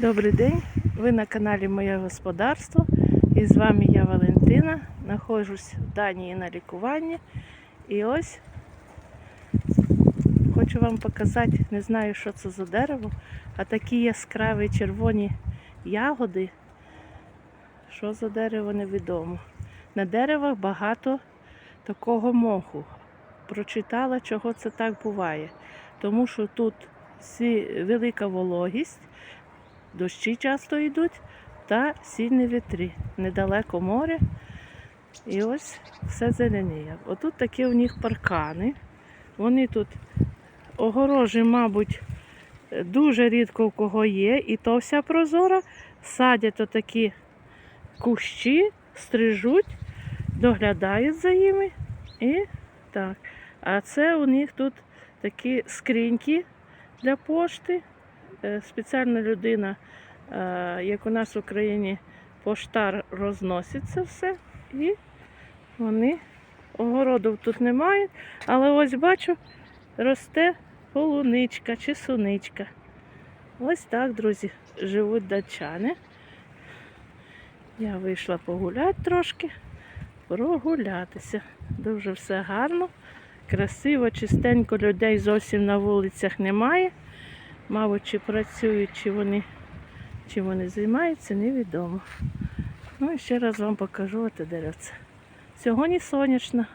Добрий день, ви на каналі Моє Господарство. І з вами я Валентина. Нахожусь в Данії на лікуванні. І ось хочу вам показати, не знаю, що це за дерево, а такі яскраві червоні ягоди. Що за дерево, невідомо. На деревах багато такого моху. Прочитала, чого це так буває. Тому що тут велика вологість, дощі часто йдуть та сильні вітри. Недалеко море. І ось все зеленіє. Отут такі у них паркани. Вони тут огорожі, мабуть, дуже рідко у кого є. І то вся прозора. Садять отакі кущі, стрижуть, доглядають за ними. І так. А це у них тут такі скриньки для пошти. Е, Спеціальна людина, е, як у нас в Україні, поштар розносить це все. І вони огородів тут немає. Але ось бачу, росте полуничка чи суничка. Ось так, друзі, живуть датчани. Я вийшла погуляти трошки, прогулятися. Дуже все гарно, красиво, чистенько, людей зовсім на вулицях немає. Мабуть, чи працюють, чи вони, чи вони займаються, невідомо. Ну і ще раз вам покажу оте деревце. Сьогодні сонячно,